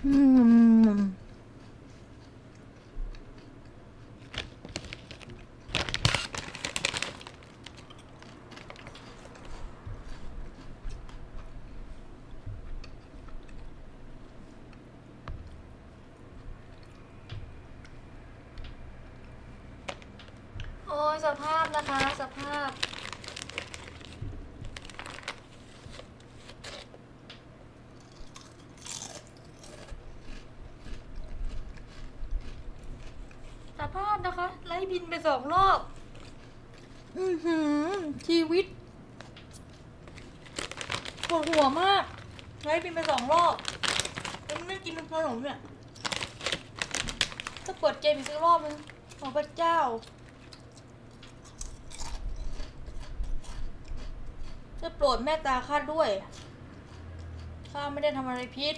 โอ้ยสภาพนะคะ สภาพ สภาพนะคะ ไล่บินไปสองรอบ อือหือ ชีวิตปวดหัวมาก ไล่บินไปสองรอบเป็นไม่กินเป็นขนมเนี่ยถ้าเปิดเกมอีกสักรอบนึงขอพระเจ้า จะโปรดแม่ตาข้าด้วย ข้าไม่ได้ทำอะไรผิด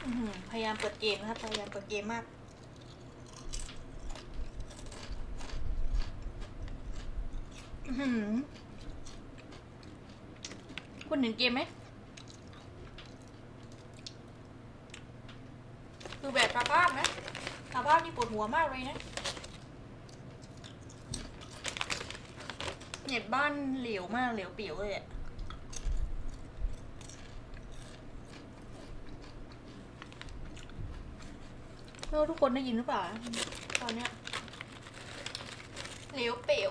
อื้อหือ พยายามเปิดเกมนะครับ พยายามเปิดเกมมากคุณเห็นเกมไหม คือแบบสภาพนะสภาพนี่ปวดหัวมากเลยนะ เน็ตบ้านเหลวมากเหลวเปี่ยวเลยอะ ไม่รู้ทุกคนได้ยินหรือเปล่าตอนเนี้ยเหลวเป๋วเลยอะ